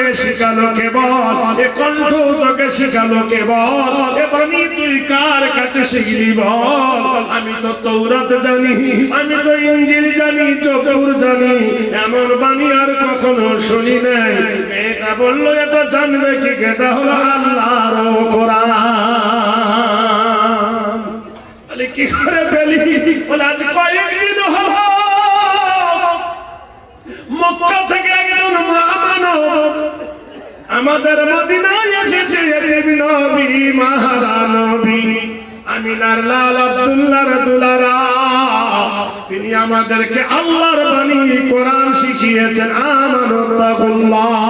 তোকে শিখালো কেবল, এ কণ্ঠ তোকে শিখালো কেবল, এ বাণী তুই কার কাছে শিখলি বল? আমি তো তৌরাত জানি, আমি তো ইঞ্জিল জানি, চকুর জানি, এমন বাণী আর কখনো শুনি নাই। মেয়েটা বলল, এটা জানবে কি? এটা হলো আল্লাহর কোরআন। তাহলে কি করে পেলি? বলে, আজ কয়েকদিন হলো মক্কা থেকে একজন মহামানব আমাদের মদিনায় এসেছে নবী মহারা নবী। আমিনার লাল আব্দুল্লাহর দুলারা তিনি আমাদেরকে আল্লাহর বাণী, কোরআন শিখিয়েছেন, আমানুত্তাকুল্লাহ।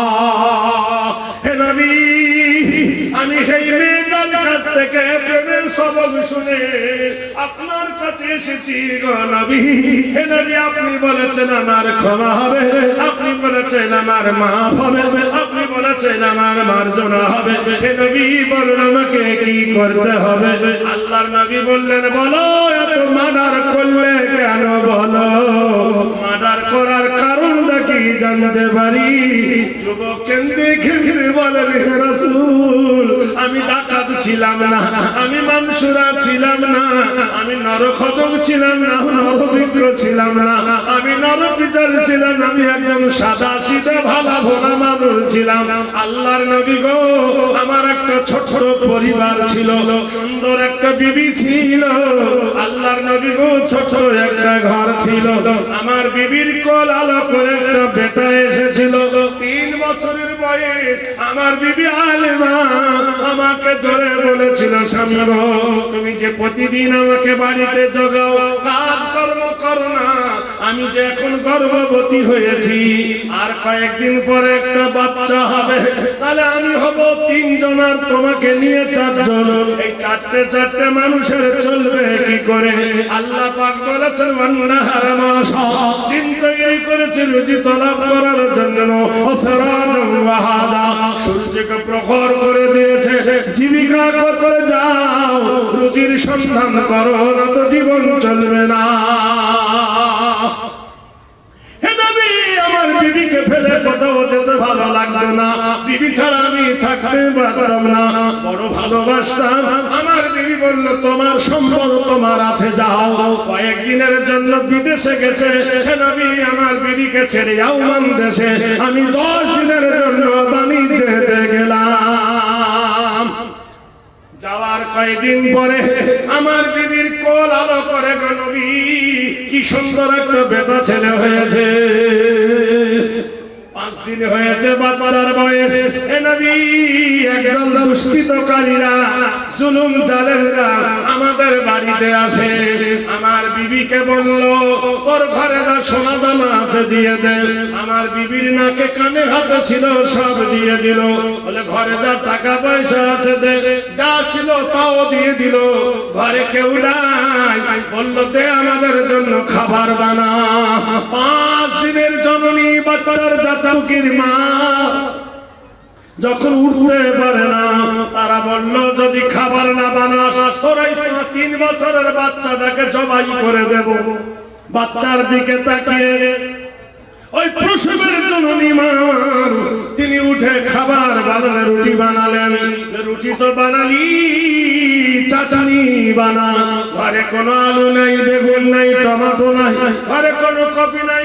হে নবী, আমি সেই কাছ থেকে প্রেমের সবক শুনে আপনার কাছে এসেছি গো নবী। হে নবী, আপনি বলেছেন আমার ক্ষমা হবে, আপনি বলেছেন আমার মা হবে, আপনি বলেছেন আমার মার্জনা হবে। হে নবী, বলুন আমাকে কি করতে হবে? আল্লাহর নবী বললেন, বলো, এত মার্ডার করলে কেন বলো? মার্ডার করার কারণটা কি জানতে পারি? ছিলাম না, আমি মানসুরা ছিলাম না, আমি নরখদক ছিলাম না ছিলাম না, আমি নরপিচার ছিলাম আমি একজন সাদা সিধা ভালা ভোলা মানুষ ছিলাম আল্লাহর নবী গো। আমার একটা ছোট্ট পরিবার ছিল, সুন্দর একটা বিবি ছিল। আল্লাহর নবী গো ছোট একটা ঘর ছিল। আমার বিবির কোল আলো করে একটা বেটা এসেছিল। বছরের বয়স আমার বিবি আলেমা আমাকে জোরে বলেছিল, স্বামী তুমি যে প্রতিদিন আমাকে বাড়িতে জগাও কাজ কর্ম করো না। আমি যে এখন গর্ভবতী হয়েছি, আর কয়েকদিন পরে একটা বাচ্চা হবে। তাহলে আমি হব তিনজন আর তোমাকে নিয়ে চারজন। এই চারটে চারটে মানুষের চলবে কি করে? আল্লাহ পাক বলেছেন, ওয়ান্নাহার মাস দিন তৈরি করেছে, রুজি তলাব করার জন্য। ওয়াহাজা প্রখর করে দিয়েছে। জীবিকা করে যাও রুজির সন্ধান করো না তো জীবন চলবে না। বিবিকে ফেলে কোথাও যেতে ভালো লাগতো না। বিবি ছাড়া আমি থাকতে পারতাম না। বড় ভালোবাসতাম। আমার বিবি বলল, তোমার সম্পদ তোমার আছে, যাও। কয়েকদিনের জন্য বিদেশে গেছে। নবী, আমার বিবিকে ছেড়ে আউমান দেশে। আমি দশ দিনের জন্য বাণিজ্যতে গেলাম। যাওয়ার কয়েকদিন পরে আমার বিবির কোল আলো করে গো নবী, কি সুন্দর একটা বেটা ছেলে হয়েছে। হয়েছে বাচ্চার বয়স। হে নবী একদম দুষ্কৃতকারীরা জুলুম জালেমরা আমাদের বাড়িতে আসে। আমার বিবিকে বলল, তোর ঘরে যা সোনা দানা আছে দিয়ে দে। আমার বিবির নাকে কানে হাতে ছিল, সব দিয়ে দিল। বলে, ঘরে যা টাকা পয়সা আছে দে। যা ছিল তাও দিয়ে দিল। ঘরে কেউ নাই। বলল, দে আমাদের জন্য খাবার বানা। পাঁচ দিনের জননী বাচ্চার জাতকের মা যখন উঠতে পারে না, তারা বলল, যদি খাবার না বানাস, তোরাই তিন বছরের বাচ্চাটাকে জবাই করে দেব। বাচ্চার দিকে তাকিয়ে ওই প্রসবের জননী মার তিনি উঠে খাবার বানালেন রুটি বানালেন। রুটি তো বানালি, চাটনি বানা। ঘরে কোনো আলু নাই, বেগুন নাই, টমাটো নাই, ঘরে কোনো কপি নাই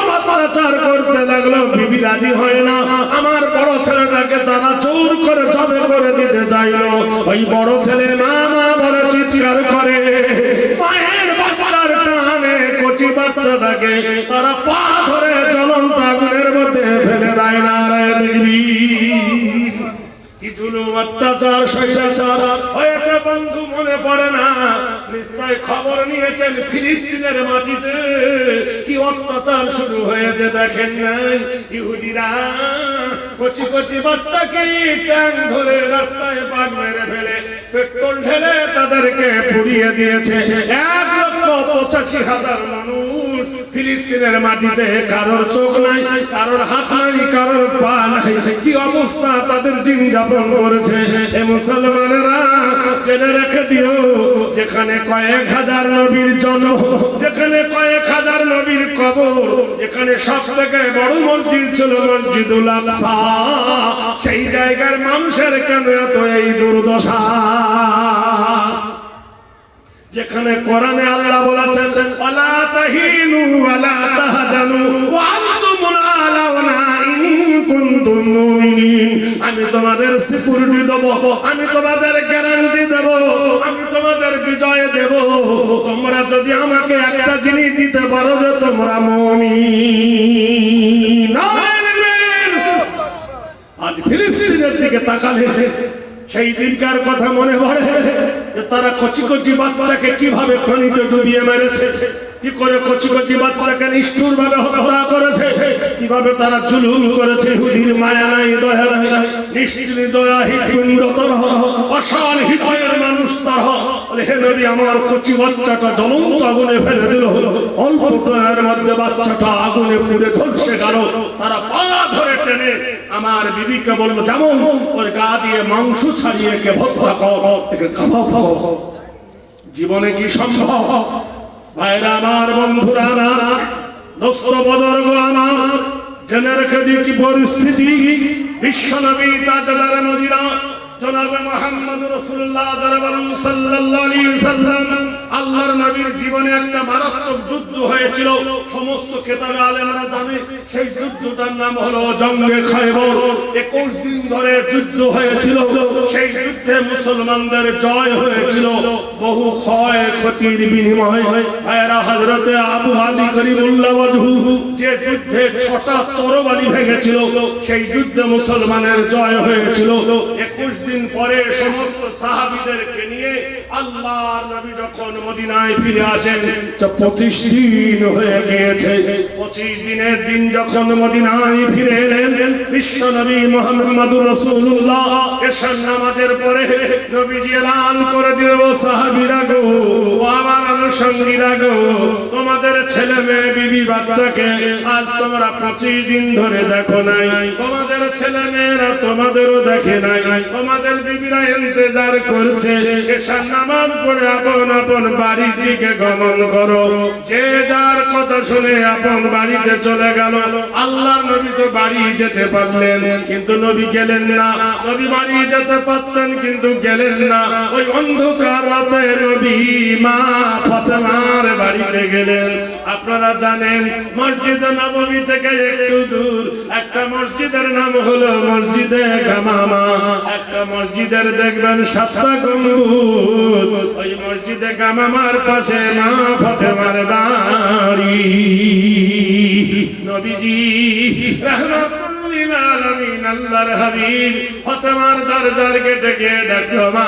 অত্যাচার করতে লাগল, বিবি রাজি হয় না। আমার বড় ছেলেটাকে তারা জোর করে জবে করে দিতে চাইলো। ওই বড় ছেলে মা মা চিৎকার করে। বাচ্চাটাকে পা ধরে মধ্যে ফেলে দেয় না অত্যাচার। হয়েছে বন্ধু, মনে পড়ে না। নিশ্চয় খবর নিয়েছেন ফিলিস্তিনের মাটিতে। কি অত্যাচার শুরু হয়েছে দেখেন নাই? ইহুদিরা কচি কচি বাচ্চাকে ট্যাং ধরে রাস্তায় পাক মেরে ফেলে, পেট্রোল ঢেলে তাদেরকে পুড়িয়ে দিয়েছে। এক লক্ষ পঁচাশি হাজার মানুষ ফিলিস্তিনের মাটিতে কারোর চোখ নাই, কারোর হাত নাই, কারোর পা নাই। কি অবস্থা তাদের দিন যাপন করেছে? এ মুসলমানেরা জেনে রেখে দিও, যেখানে কয়েক হাজার নবীর জন্ম, যেখানে কয়েক হাজার নবীর কবর, যেখানে সব থেকে বড় মসজিদ ছিল মসজিদুল আকসা। সেই জায়গার মানুষের কেন এত এই দুর্দশা? যেখানে কোরআনে আল্লাহ বলেছেন ওয়ালা তাহিনু ওয়ালা তাহজানু ওয়া আনতুমুল আলাউনা ইন কুনতুম মুমিনিন। আমি তোমাদের সিকিউরিটি দেব, আমি তোমাদের গ্যারান্টি দেব, আমি তোমাদের বিজয় দেব। তোমরা যদি আমাকে একটা জিনিস দিতে পারো যে তোমরা মুমিন। আজ ফিলিস্তিনের দিকে তাকালে সেই দিনকার কথা মনে পড়ে যে তারা কচি কচি বাচ্চাকে কীভাবে পানিতে ডুবিয়ে মেরেছে। কি করে কচি কচি বাচ্চাকে নিষ্ঠুর ভাবে হত্যা করেছে? কীভাবে তারা জুলুম করেছে? হুদির মায়া নাই, দয়া নাই। নিষ্ঠুর দয়া হৃদপিণ্ড তরহ। অসার হৃদয়ের মানুষ বলে, হে নবী, আমার কচি বাচ্চাটা জ্বলন্ত আগুনে ফেলে দিল। অল্প সময়ের মধ্যে বাচ্চাটা আগুনে পুড়ে ঝলসে গেল। তারা পা ধরে টেনে আমার বিবিকে বলল যেমন ওর গা দিয়ে মাংস ছাড়িয়ে কে ভক্তা কর, একে কাবাব কর। জীবনে কি সম্ভব? ভাইরা আমার বন্ধুরা আমার দোস্ত বজর্গ আমার, জেনে রেখে দিই কি পরিস্থিতি। বিশ্বনবী তাজদার মদিনা, জনাবে মোহাম্মদ রসুল্লাহ সাল্লাল্লাহু আলাইহি সাল্লাম আল্লাহর নবীর জীবনে একটা মারাত্মক যুদ্ধ হয়েছিল। সমস্ত কেতাবে আলেমরা জানে, সেই যুদ্ধটার নাম হলো জঙ্গে খায়বর 21 দিন ধরে যুদ্ধ হয়েছিল। সেই যুদ্ধে মুসলমানদের জয় হয়েছিল। বহু ক্ষয় ক্ষতির বিনিময়ে ভাইরা হযরতে আবু আলী করিমুল্লাহ যে যুদ্ধে ছটা তরবারি ভেঙেছিল, সেই যুদ্ধে মুসলমানের জয় হয়েছিল। 21 দিন পরে সমস্ত সাহাবিদেরকে নিয়ে আল্লাহ নবী যখন মদিনায় ফিরে আসেন। পঁচিশ দিন হয়ে গিয়েছে। 25 দিনের দিন যখন মদিনায় ফিরে এলেন, বিশ্ব নবী মোহাম্মদুর রসুল্লাহ এসার নামাজের পরে নবীজি এলান করে দিল সাহাবিরা গো, ও আমার অনুসঙ্গীরা গো, তোমাদের ছেলে মেয়ে, বিবি বাচ্চাকে আজ তোমরা 25 দিন ধরে দেখো নাই। তোমাদের ছেলে মেয়েরা তোমাদেরও দেখে নাই। তোমাদের বিবিরা ইন্তজার করছে। নামাজ পড়ে আপন আপন বাড়ির দিকে গমন করো। যে যার কথা শুনে আপন বাড়িতে চলে গেল, আল্লাহর নবী তো বাড়ি যেতে পারলেন, কিন্তু নবী গেলেন না। নবী বাড়ি যেতে পারতেন, কিন্তু গেলেন না। ওই অন্ধকার রাতে নবী মা ফাতেমার বাড়িতে গেলেন। আপনারা জানেন, মসজিদে নববী থেকে একটু দূর। একটা মসজিদের নাম হলো মসজিদে গামামা। একটা মসজিদের দেখবেন সাতটা গম্বুজ। ওই মসজিদে গামামার পাশে মা ফাতেমার বাড়ি। নবীজি আলামিন, আল্লাহর হাবিব, ফাতেমার দরজার গেটে গিয়ে ডাকছো মা।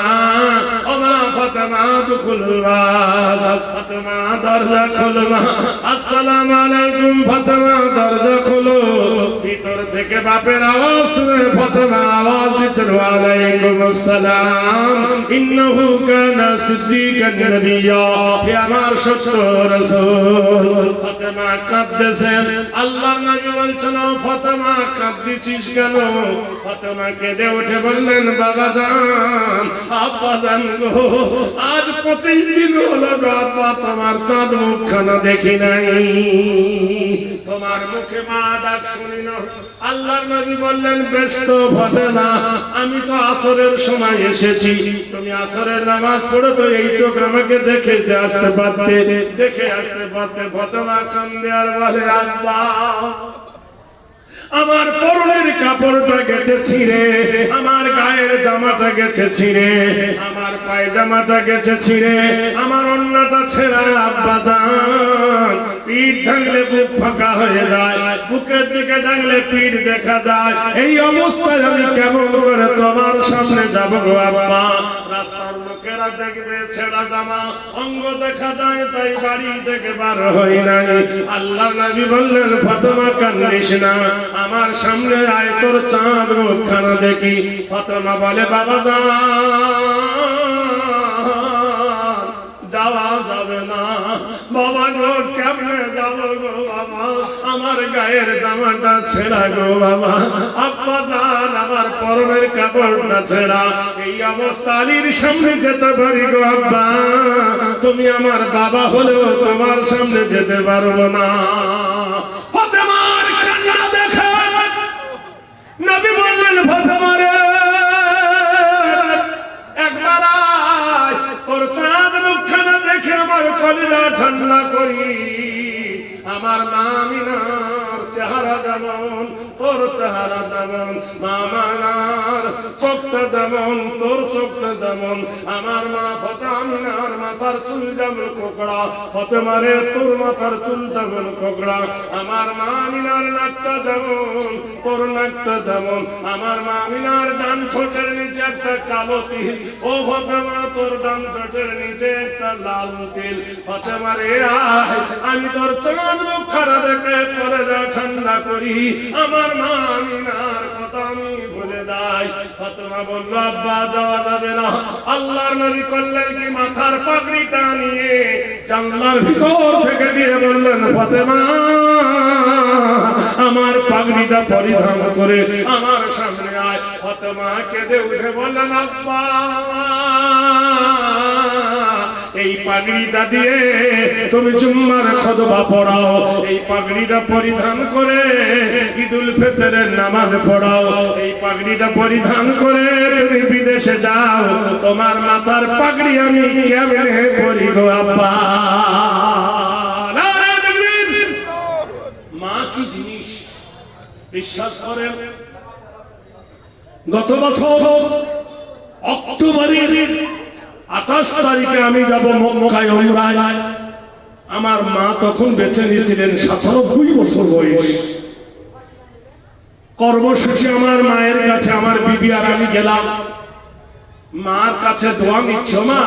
আলাইকুম, ফাতেমা দরজা খোলো। ভিতর থেকে বাপের আওয়াজ শুনে ফাতেমা আওয়াজ দিচ্ছেন, ওয়ালাইকুম আসসালাম। ইন্নাহু কানা সিদ্দিকান নবিয়্যা হে আমার সত্য রাসূল, ফাতেমা কাঁদতেছেন। আল্লাহর নবী বলছেন ফাতেমা কাঁদছিস কেন? ফাতেমা কেঁদে উঠে বললেন, বাবা জান, আব্বা জান গো। আজ পঁচিশ দিন হলো গো আব্বা, তোমার চাঁদ মুখখানা দেখি নাই। তোমার মুখে মা ডাক শুনি না আল্লাহর নবী বললেন বেশ তো ফাতেমা আমি তো আসরের সময় এসেছি। তুমি আসরের নামাজ পড়ো তো এইটুক আমাকে দেখে আসতে পারতে। দেখে আসতে পারতে ফাতেমা কান্দে আর বলে, আব্বা, আমার পরনের কাপড়টা গেছে ছিঁড়ে আমার জামাটা গেছে ছিঁড়ে। আমার পায়জামাটা গেছে ছিঁড়ে। আমার অন্যটা ছেঁড়া আব্বা পিঠ ঢাকলে বুক ফাঁকা হয়ে যায়, বুকের দিকে ডাকলে পিঠ দেখা যায়। এই অবস্থায় আমি কেমন করে তোমার সামনে যাব গো আব্বা? রাস্তার লোকেরা দেখবে ছেঁড়া জামা, অঙ্গ দেখা যায়, তাই বাড়ি থেকে বার হই নাই। আল্লাহ নবী বললেন, ফাতেমা, কান্দিস না। আমার সামনে আয়, তোর চাঁদ মুখখানা দেখি। ফাতেমা বলে, বাবা, যা। যাওয়া যাবে না। বাবা গো, কেমনে যাব গো বাবা? আমার গায়ের জামাটা ছেঁড়া গো বাবা। আব্বা যান, আমার পরনের কাপড়টা ছেঁড়া। এই অবস্থানির সামনে যেতে পারি গো আব্বা। তুমি আমার বাবা হলেও তোমার সামনে যেতে পারব না। যেমন তোর চেহারা তেমন মামানার চোখটা যেমন, তোর চোখটা যেমন আমার মা মাথার চুল যেমন কোকড়া মারে তোর মাথার চুল কোকড়া, আমার মামিনার নাকটা যেমন, তোর নাকটা যেমন, আমার মামিনার ডান ঠোঁটের নিচে একটা কালো তিল, ও ফতেমা তোর ডান ঠোঁটের নিচে একটা লাল তিল ফতেমা রে আয়, আমি তোর চাঁদ মুখারা দেখে পরে যা ঠান্ডা করি, আমার মামিনার কথা আমি ভুলে ফাতেমা ফতেমা আব্বা, যাওয়া যাবে না। আল্লাহর নবী করলেন কি? মাথার জানলার ভিতর থেকে দিয়ে বললেন, ফাতেমা, আমার পাগড়িটা পরিধান করে আমার সামনে আয়। ফতেমা কেঁদে উঠে বললেন, আব্বা এই পাগড়িটা দিয়ে তুমি জুম্মার খদবা পড়াও। এই পাগড়িটা পরিধান করে ঈদুল ফেতরের নামাজ পড়াও। এই পাগড়িটা পরিধান করে তুমি বিদেশে যাও। তোমার মাথার পাগড়ি আমি কেমনে পরি গো আব্বা? মা জিনিস? বিশ্বাস করেন, গত বছর অক্টোবরের আঠাশ তারিখে আমি যাব মক্কায় উমরায় আমার মা তখন বেঁচে নিয়েছিলেন সাতানব্বই বছর বয়স। কর্মসূচি আমার মায়ের কাছে, আমার বিবি আর আমি গেলাম। মার কাছে দোয়া নিচ্ছ মা?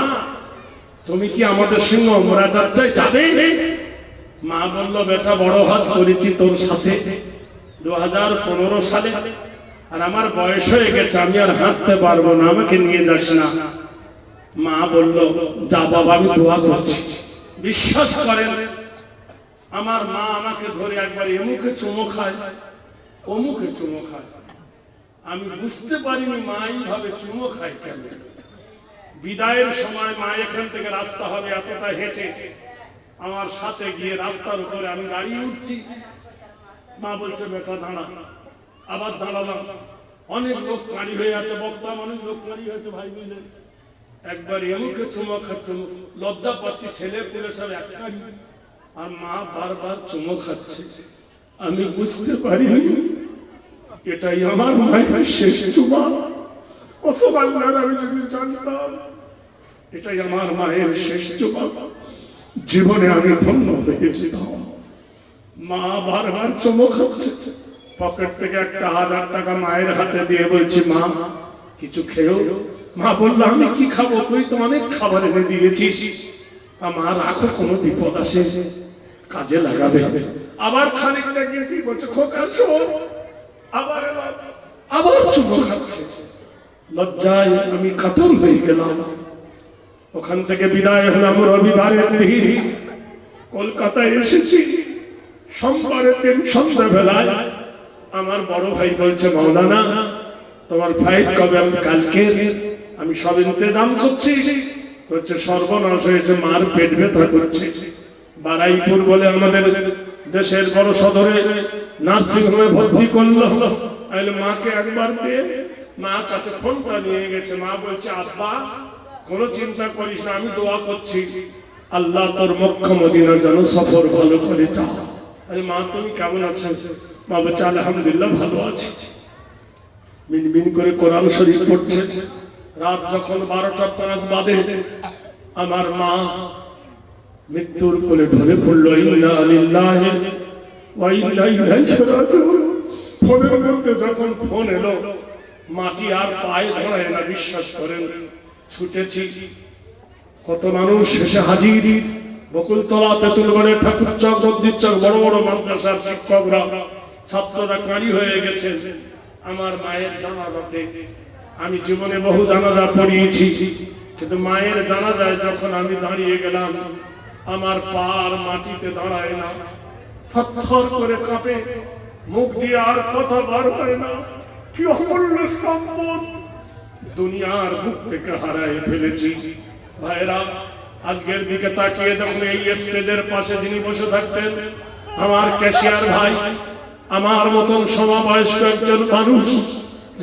তুমি কি আমাদের সঙ্গে উমরা যাত্রায় যাবে? মা বলল, বেটা, বড় হাত করেছি তোর সাথে দু হাজার পনেরো সালে। আর আমার বয়স হয়ে গেছে, আমি আর হাঁটতে পারব না, আমাকে নিয়ে যাস না। মা বলল, যা বাবা, আমি দোয়া করছি। বিশ্বাস করেন, আমার মা আমাকে ধরে একবার এমুখে চুমো খায়, অমুখে চুমো খায়। আমি বুঝতে পারিনি মা এইভাবে চুমো খায় কেন। বিদায়ের সময় মা এখান থেকে রাস্তা হবে এতটা হেঁটে। আমার সাথে গিয়ে রাস্তার উপরে আমি দাঁড়িয়ে উঠছি। মা বলছে, বেটা, দাঁড়া। আবার দাঁড়ালাম। অনেক লোক কাঁড়ি হয়ে আছে, বক্তা, অনেক লোক কাঁড়ি হয়েছে ভাই বুঝলেন একবার এমুকে চুমো খাচ্ছে? লজ্জা পাচ্ছি, ছেলে পেলে সব এক কাঁড়ি আর মা বারবার চুমো খাচ্ছে। আমি বুঝতে পারিনি, এটাই আমার মায়ের শেষ চুমা। কসম আল্লাহর, আমি যদি জানতাম, এটাই আমার মায়ের শেষ চুমা। জীবনে আমি ধন্য হয়েছিলাম মা বারবার চমক খাচ্ছে। পকেট থেকে একটা হাজার টাকা মায়ের হাতে দিয়ে বলছি, মা, কিছু খেয়েও মা বলল, আমি কি খাব? তুই তো অনেক খাবার এনে দিয়েছিস। তা মা রাখো, কোনো বিপদ আসে। কাজে লাগাবে। আবার খানিকটা গেছি, বলছে, খোকা, শোন। আবার আবার চুমো খাচ্ছে। লজ্জায় আমি কাতর হয়ে গেলাম। ওখান থেকে বিদায় হলাম রবিবারের দিন। কলকাতায় এসেছি। সোমবারের দিন সন্ধ্যাবেলায়। আমার বড় ভাই বলছে মৌলানা তোমার ফ্লাইট কবে? আমি কালকে আমি সব ইন্তজাম করছি। হচ্ছে সর্বনাশ হয়েছে, মার পেট ব্যথা করছে। বারাইপুর বলে আমাদের দেশের বড় সদরে নার্সিং হোমে ভর্তি করল। তাহলে মাকে একবার দিয়ে মা কাছে ফোনটা নিয়ে গেছে। মা বলছে, আব্বা, কোনো চিন্তা করিস না, আমি দোয়া করছি। আল্লাহ তোর মক্ষ মদিনা যেন সফর ভালো করে চাও আরে মা, তুমি কেমন আছো? মা বলছে, আলহামদুলিল্লাহ, ভালো আছি। মিনমিন করে কোরআন শরীফ পড়ছে। রাত যখন বারোটা পাঁচ বাদে আমার মা মৃত্যুর কোলে ঢলে পড়ল ফোনের মধ্যে যখন ফোন এলো, মাটি আর পায়ে ধরায় না, বিশ্বাস করেন, ছুটেছি। কত মানুষ শেষে হাজির। বকুলতলা তেঁতুলগড়ে ঠাকুর চক মন্দির চক বড় বড় মাদ্রাসার শিক্ষকরা, ছাত্ররা কাঁড়ি হয়ে গেছে। আমার মায়ের জানাজাতে আমি জীবনে বহু জানাজা পড়িয়েছি, কিন্তু মায়ের জানা যায় যখন আমি দাঁড়িয়ে গেলাম, আমার পার মাটিতে দাঁড়ায় না। থর করে কাঁপে, মুখ দিয়ে আর কথা বার হয় না। কি অমূল্য সম্পদ। দুনিয়ার মুখ থেকে হারায় ফেলেছি। ভাইরা আজকের দিকে তাকিয়ে দেখুন, এই স্টেজের পাশে যিনি বসে থাকতেন, আমার ক্যাশিয়ার ভাই, আমার মতন সমবয়স্ক একজন মানুষ।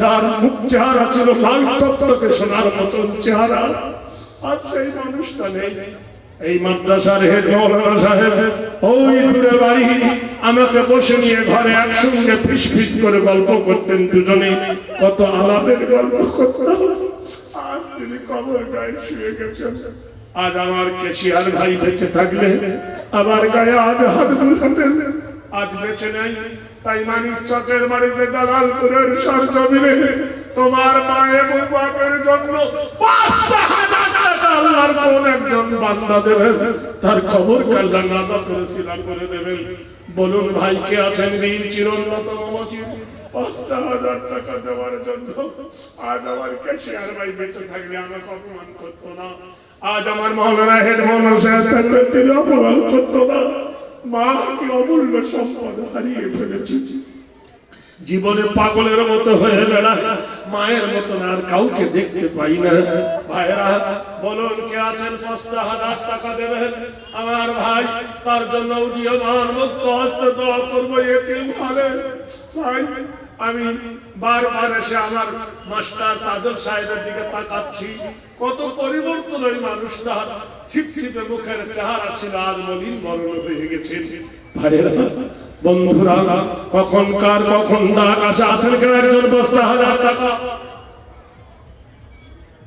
যার মুখ চেহারা ছিল লাল টকটকে সোনার মতন চেহারা আজ সেই মানুষটা নেই। এই মাদ্রাসার হেড মৌলানা সাহেব, ওই দূরে বাড়ি, আমাকে বসে নিয়ে ঘরে একসঙ্গে ফিস করে গল্প করতেন দুজনে। কত আলাপের গল্প করতাম। আজ তিনি কবর গায়ে শুয়ে গেছেন। আজ আমার কেশিয়ার ভাই বেঁচে থাকলে আমার গায়ে আজ হাত বুঝাতেন আজ বেঁচে নাই তাই মানিক চকের বাড়িতে জালালপুরের সরজমিনে তোমার মা এবং বাপের জন্য বলুন ভাই, কে আছেন? টাকা জন্য আজ আমার ক্যাশিয়ার ভাই বেঁচে থাকলে আমাকে করতো না। আজ আমার হেড অপমান করতো না। মা কি অমূল্য সম্পদ হারিয়ে ফেলেছি। জীবনে পাগলের মতো হয়ে বেড়ায় মায়ের মতন আর কাউকে দেখতে পাই না। ভাইরা বলুন, কে আছেন পাঁচটা হাজার টাকা দেবেন? আমার ভাই, তার জন্য উদীয়মান মুক্ত হস্তে দোয়া করব এতিম ভালে ভাই, আমি বারবার এসে আমার মাস্টার তাজল সাহেবের দিকে তাকাচ্ছি। কত পরিবর্তন ওই মানুষটা ছিপছিপে মুখের চেহারা ছিল, আজ মলিন বরণ হয়ে গেছে। বন্ধুরা, কখন কার কখন ডাক আসে? আছেন কেন একজন? পাঁচটা হাজার টাকা।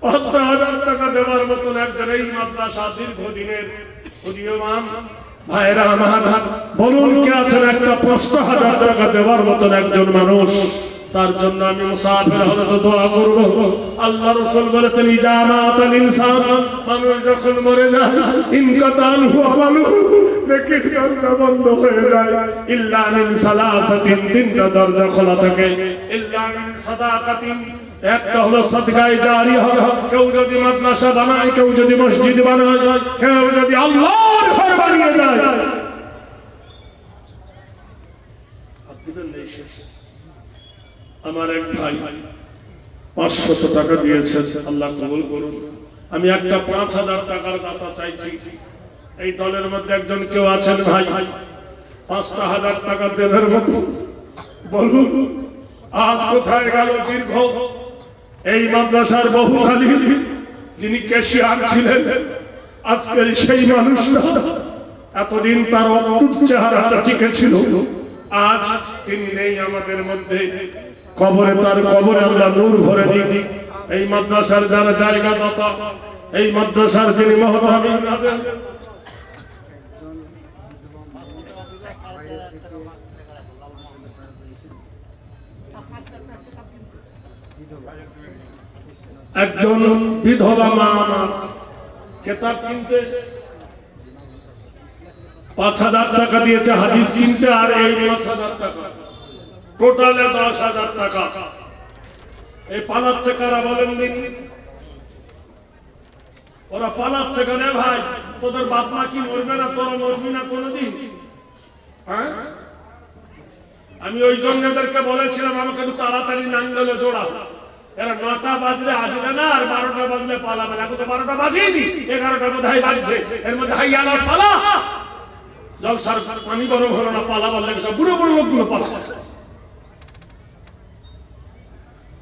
পাঁচটা হাজার টাকা দেওয়ার মতন একজন এই মাদ্রাসা দীর্ঘদিনের উদীয়মান। ভাইরা আমার বলুন, কে আছেন? একটা পাঁচটা হাজার টাকা দেওয়ার মতন একজন মানুষ। তার জন্য আমি মুসাফির হলে তো দোয়া করব। আল্লাহ রাসূল বলেছেন ইজামাত আল ইনসান। মানুষ যখন মরে যায় ইনকাতান হুয়া নেকির দরজা বন্ধ হয়ে যায়। হলো কেউ যদি কেউ যদি মসজিদ যদি আল্লাহর ঘর বানিয়ে যায়। আমার এক ভাই পাঁচশত টাকা দিয়েছে আল্লাহ কবুল করুন। আমি একটা পাঁচ হাজার টাকার দাতা চাইছি। এই দলের মধ্যে একজন কেউ আছেন ভাই ভাই পাঁচটা হাজার টাকা দেবের মতো। বলুন, আজ কোথায় গেল দীর্ঘ? এই মাদ্রাসার বহু খালি যিনি ক্যাশিয়ার ছিলেন, আজকে সেই মানুষটা এতদিন তার অটুট চেহারাটা টিকে ছিল। আজ তিনি নেই আমাদের মধ্যে। কবরে তার কবরে আমরা নূর ভরে দিই। এই মাদ্রাসার যারা জায়গা দাতা, এই মাদ্রাসার যিনি মহতামিন একজন বিধবা মা আমার, কেতাব কিনতে পাঁচ হাজার টাকা দিয়েছে, হাদিস কিনতে, আর এই পাঁচ হাজার টাকা। টোটালে দশ হাজার টাকা। এই পালাচ্ছে কারা বলেন দিন ওরা পালাচ্ছে কেন ভাই, তোদের বাপ মা কি মরবে না, তোরা মরবি না কোনোদিন? হ্যাঁ? আমি ওই জন্য এদেরকে বলেছিলাম, আমাকে একটু তাড়াতাড়ি নাঙ্গলে জোড়া এরা নটা বাজলে আসবে না, আর বারোটা বাজলে পালাবে না। এখন তো বারোটা বাজেনি, এগারোটা বোধহয় বাজছে। এর মধ্যে হাইয়ালা সালা। জলসার পানি গরম হলো না পালা বললে সব বুড়ো বুড়ো লোকগুলো পালাচ্ছে।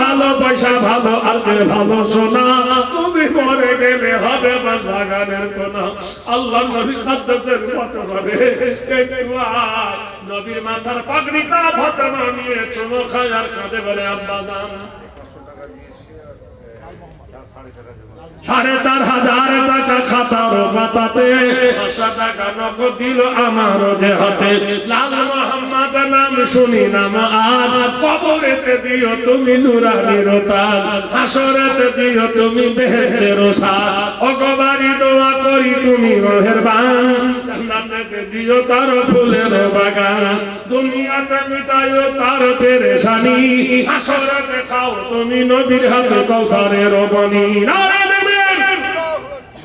ভালো, পয়সা ভালো আর যে ভালো সোনা। তুমি মরে গেলে হবে বাস বাগানের কোনা। আল্লাহ নবী কাদ্দাসের মত করে নবীর মাথার পাগড়িটা ফাতেমা নিয়ে চুমো খায় আর কাঁদে বলে, আব্বা নাম সাড়ে চার হাজার টাকা খাতার পাতাতে। দিল আমার যে হাতে। লাল মোহাম্মদ নাম শুনি নাম আজ কবরেতে দিও তুমি নুরানির তাজ হাসরেতে দিও তুমি বেহেস্তের সাথ অগবারি দোয়া করি তুমি মেহেরবান। জান্নাতেতে দিও তার ফুলের বাগান। দুনিয়াতে মিটাইও তার পেরেশানি। হাসরেতে খাও তুমি নবীর হাতে কৌসারের বনি নারে দেবেন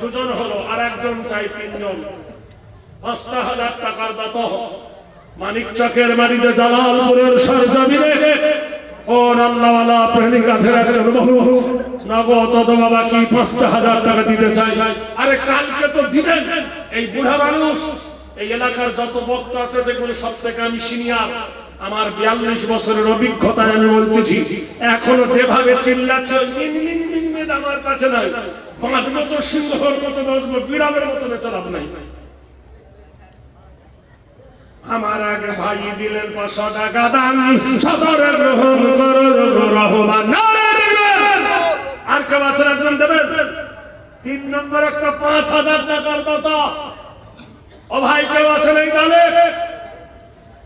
দুজন হলো আর একজন চাই তিনজন। পাঁচটা হাজার টাকার দাত মানিক চকের বাড়িতে জালালপুরের সরজমিনে কোন আল্লাহওয়ালা একজন টাকা দিতে চাই আরে কালকে তো এই বুড়া মানুষ, এই এলাকার যত বক্তা আছে, দেখুন সব থেকে আমি সিনিয়র। আমার বিয়াল্লিশ বছরের অভিজ্ঞতায় আমি বলতেছি, এখনও যেভাবে চিল্লাচ্ছে আমার কাছে নাই। পাঁচ মতো সিংহর মতো বসবো বিড়ালের মতো বেচারাম নাই। আমার আগে ভাই দিলেন পাঁচশো টাকা দান সদরে গ্রহণ করো রহমান। আর কেউ আছেন একজন দেবেন? তিন নম্বর একটা পাঁচ হাজার টাকার দাতা। ও ভাই কেউ আছেন এই দলে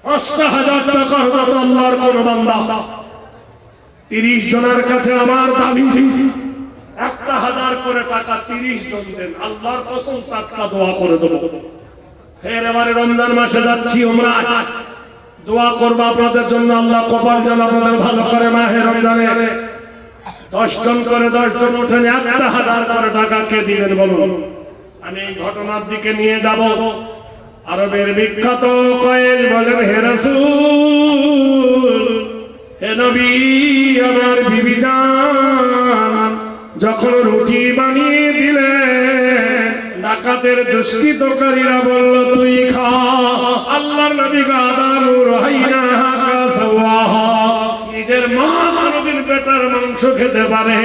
পাঁচটা হাজার টাকার দাতা আল্লাহর কোন বান্দা। তিরিশ জনের কাছে আমার দাবি। একটা হাজার করে টাকা তিরিশ জন দেন। আল্লাহর কসম, টাটকা দোয়া করে দেবো। ফের এবারে রমজান মাসে যাচ্ছি আমরা দোয়া করব আপনাদের জন্য, আল্লাহ কপাল যেন আপনাদের ভালো করে মাহে রমজানে। দশ জন করে দশ জন ওঠেন একটা হাজার করে টাকা কে দিবেন বলুন? আমি এই ঘটনার দিকে নিয়ে যাব। আরবের বিখ্যাত কয়েল বলেন, হে রাসূল, হে নবী, আমার বিবি জান, যখন রুটি বানিয়ে দিলেন ডাকাতের দুষ্কৃতকারীরা বলল, তুই খা। আল্লাহর নবী গাদানু রহাইনা হাকা, সাওয়াহা, নিজের মা বেটার মাংস খেতে পারে,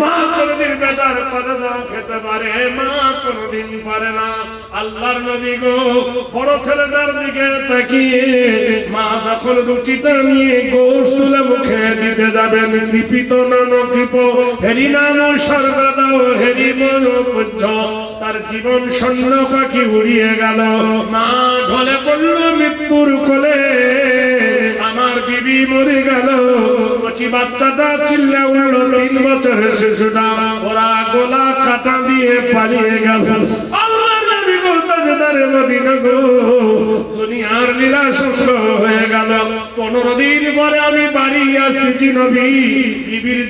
মা কোনদিন বেটার কলেজা খেতে পারে, মা কোনদিন পারে না। আল্লাহর নবী গো, বড় ছেলেটার দিকে তাকিয়ে মা যখন রুটিটা নিয়ে গোশ তুলে মুখে দিতে যাবেন কৃপিত নাম কৃপ হেরি নাম সর্বদা হেরি ময় তার জীবন শূন্য পাখি উড়িয়ে গেল। মা ঢলে পড়ল মৃত্যুর কোলে, আমার বিবি মরে গেল। কচি বাচ্চাটা চিল্লে উঠল, তিন বছরের শিশুটা। ওরা গোলা কাটা দিয়ে পালিয়ে গেল। পনেরো দিন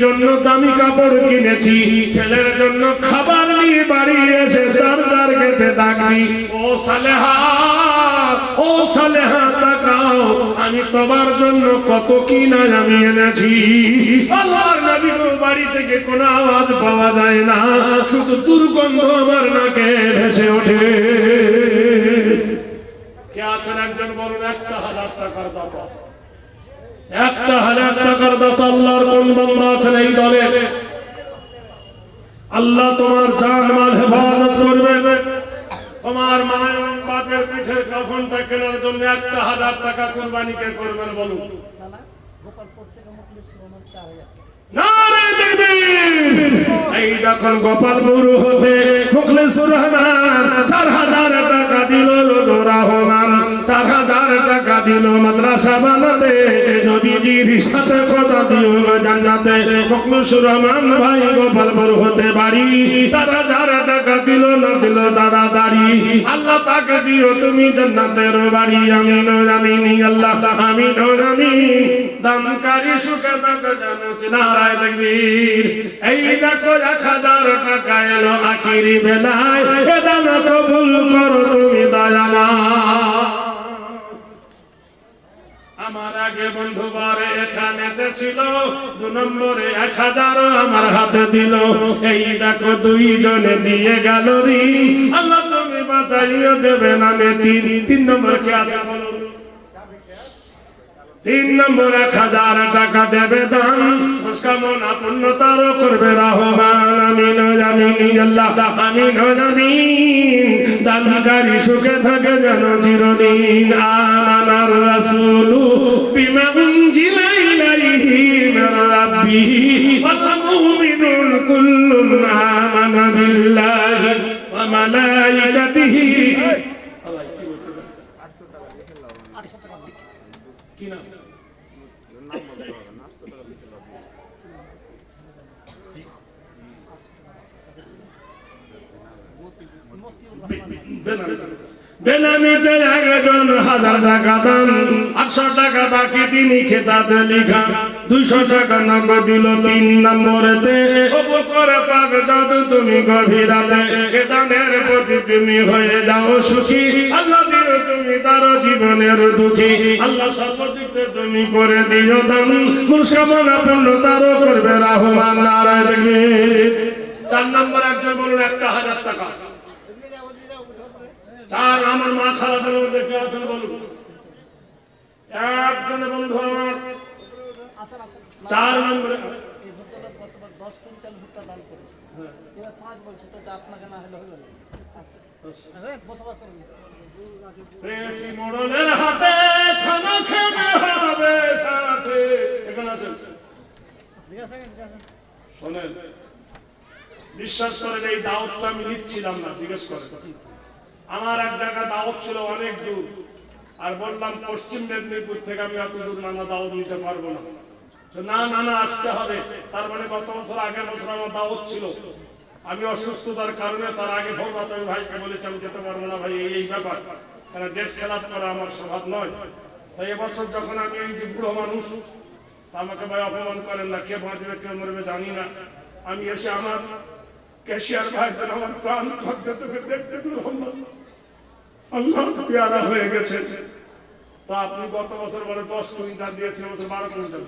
জন্য দামি কাপড় কিনেছি। ছেলের জন্য খাবার নিয়ে বাড়ি এসে তার তার গেটে ডাকবি ও সালেহা ও সালেহা, তাকাও, আমি তোমার জন্য কত কি না আমি এনেছি। আল্লাহর নবী বাড়ি থেকে কোনো আওয়াজ পাওয়া যায় না। শুধু দুর্গন্ধ আমার নাকে ভেসে ওঠে। কে আছেন একজন বলুন, একটা হাজার টাকার দাতা। একটা হাজার টাকার দাতা, আল্লাহর কোন বান্দা আছেন এই দলে? আল্লাহ তোমার জান মাল হেফাজত করবে তোমার মায়ের বাপের পিঠের কাফনটা কেনার জন্য একটা হাজার টাকা কোরবানিকে করবেন বলুন। থেকে মুখলিস রহমান চার হাজার টাকা। এই যখন গোপালপুর হতে মুখলিসুর রহমান চার হাজার টাকা দিল রহমান চার হাজার টাকা দিল মাদ্রাসা বানাতে, নবীজির সাথে কথা দিও জান্নাতে। মুখলিসুর রহমান ভাই গোপালপুর হতে বাড়ি চার হাজার টাকা দিল না দিল তাড়াতাড়ি আল্লাহ তাকে দিও তুমি জান্নাতের বাড়ি। আমি আমিনি আল্লাহ আমি আমি দামকারী সুখে থাকো জানো নারায় দেখবীর এই দেখো এক হাজার টাকা এলো আখিরি বেলায়। এ দান কবুল করো তুমি দয়ামা আমার আগে বন্ধু বারে এখানে ছিল, দু নম্বরে এক হাজার আমার হাতে দিল। এই দেখো দুইজনে দিয়ে গেল রি। আল্লাহ তুমি বাঁচাইও দেবে না তিন তিন নম্বর কে আছে তিন নম্বর এক হাজার টাকা দেবে দান। মনস্কামনা পূর্ণতার করবে রহমান আমিন আমিন আল্লাহ আমিন আমিন দানকারী সুখে থাকে যেন চিরদিন। আমানার রাসূলু বিমা উনজিলা রাব্বি। ওয়াল মুমিনুন কুল্লুন আমানা বিল্লাহি ওয়া মালাইকাতিহি বেনামিতে একজন হাজার তিনি খেতাতে লিখা। দুইশো টাকা নগদ দিল তিন নম্বরেতে। করে পাক জাদু তুমি হয়ে যাও সুখী। আল্লাহ দিও তুমি তার জীবনের দুঃখী। আল্লাহ সর্বদিকতে তুমি করে দিও দান। মুসকামনা পূর্ণ তারও করবে রাহমান নারায় চার নম্বর একজন বলুন, একটা হাজার টাকা। চার আমার মা খালাদের মধ্যে কে আছেন বলুন? একজনে বন্ধু আমার। চার নম্বরে। দশ কুইন্টাল ভুট্টা দান করেছে। এবার পাঁচ বলছে তো আপনাকে না হলে হলো পেয়েছি মোড়লের হাতে খানা খেতে হবে সাথে। এখানে আসেন। শোনেন বিশ্বাস করেন এই দাওয়াতটা আমি নিচ্ছিলাম না জিজ্ঞেস করেন। আমার এক জায়গা দাওয়াত ছিল অনেক দূর। আর বললাম, পশ্চিম মেদিনীপুর থেকে আমি অত দূর নানা দাওয়াত নিতে পারব না। না না না, আসতে হবে। তার মানে গত বছর, আগের বছর আমার দাওয়াত ছিল। আমি অসুস্থতার কারণে তার আগে ভোর রাতে আমি ভাইকে বলেছি, আমি যেতে পারব না ভাই, এই ব্যাপার। কারণ ডেট খেলাপ করা আমার স্বভাব নয়। তাই এবছর যখন আমি এই যে বুড়ো মানুষ আমাকে ভাই অপমান করেন না। কে বাঁচবে, কে মরবে জানি না। আমি এসে আমার ক্যাশিয়ার ভাই যেন আমার প্রাণ চোখে দেখতে পেলাম না। পেয়ারা হয়ে গেছে। তো আপনি গত বছর বলে দশ কুইন্টাল দিয়েছেন বছর বারো কুইন্টাল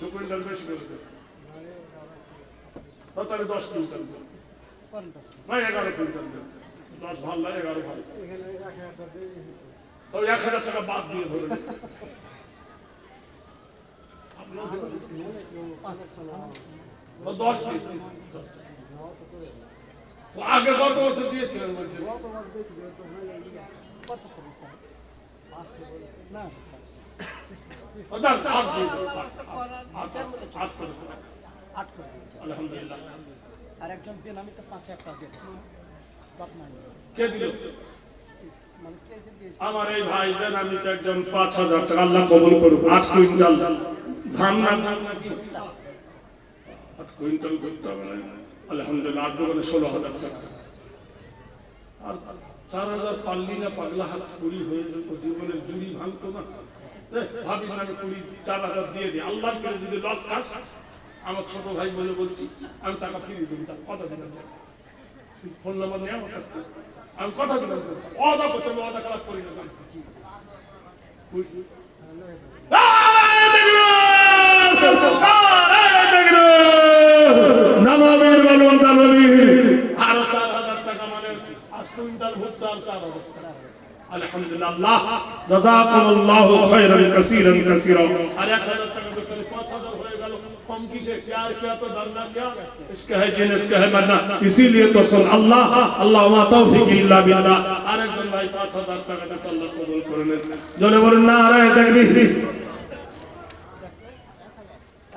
দু কুইন্টাল বেশি তো তাহলে দশ কুইন্টাল না এগারো কুইন্টাল দশ ভালো লাগে, এগারো ভালো। এক হাজার টাকা বাদ দিয়ে ধরে দিন। ও দশ দেন। আগে গত বছর দিয়েছিলেন বলছেন। কত দেন, দেন। দিন। পাঁচ কে দিল? আমার এই ভাই বেন আমি তো একজন পাঁচ হাজার টাকা। আল্লাহ কবুল করুক। আট কুইন্টাল ধান না কুইন্টাল করতে হবে না। আলহামদুলিল্লাহ আট দোকানে ষোলো হাজার টাকা। আর চার হাজার পারলি না পাগলা হাত কুড়ি হয়ে যেত জীবনের জুড়ি ভাঙতো না। ভাবি না আমি কুড়ি চার হাজার দিয়ে দিই। আল্লাহর করে যদি লস খাস আমার ছোট ভাই বলে বলছি আমি টাকা ফিরিয়ে দেবো তার কথা দিলাম। ফোন নাম্বার নেই আমার কাছ থেকে। আমি কথা দিলাম অদা করছে আমি অদা খারাপ করি না। দানবীর বলুন দানবীর আরও চার হাজার টাকা মানে আট কুইন্টাল ভুট্টা আর চার হাজার টাকা আলহামদুলিল্লাহ জাযাকুমুল্লাহু খায়রান কাসীরান কাসীরা আর 1000 টাকা তো তাহলে 5000 হয়ে গেল কম কিসে क्या क्या तो डरना क्या इसका है जिन इसका है मरना इसीलिए तो सुन अल्लाह अल्लाह मा तौफीक इल्ला बिल्लाह আর একজন ভাই 5000 টাকা দিয়ে আল্লাহ কবুল করে নেন জোরে বলুন নারায়ে তাকবীর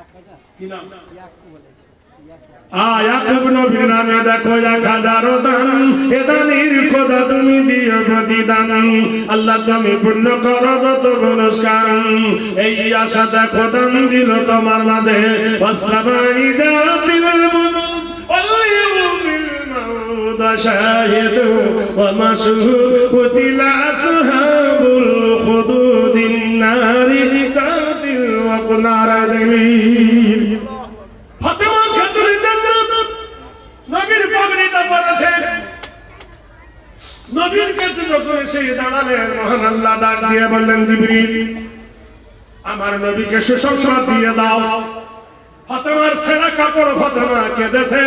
এক হাজার কি নাম ইয়াকু বলেছে ইয়াকু আয়াকুব নবীর নামে দেখো এক হাজারো দান এ দানির খোদা তুমি দিও প্রতিদান আল্লাহ তুমি পূর্ণ করো যত পুরস্কার এই আশা দেখো দান দিল তোমার মাঝে ওয়াসসামাই জাতিল বুরুজ واليوم الموعود شاهد ومشهود قتل أصحاب الخدود النار ذات الوقنار زمير দাঁড়ালেন মহান আল্লাহ ডাক দিয়ে বললেন, জিবরিল, আমার নবীকে সুসংবাদ দিয়ে দাও। ফাতেমার ছেঁড়া কাপড় ফাতেমা কেঁদেছে,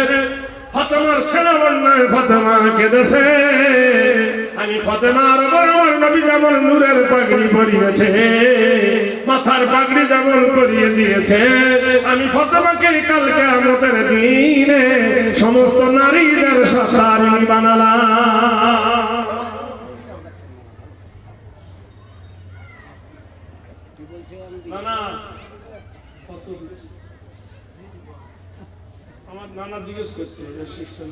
ফাতেমার ছেঁড়া বন্যায় ফাতেমা কেঁদেছে। আমি ফাতেমার উপর আমার নবী যেমন নূরের পাগড়ি পরিয়েছে, মাথার পাগড়ি যেমন পরিয়ে দিয়েছে, আমি ফাতেমাকে কালকে আমাদের দিনে সমস্ত নারীদের সাথে বানালাম না না কত দিচ্ছি? আমার নানা জিজ্ঞেস করছে যে সিস্টেম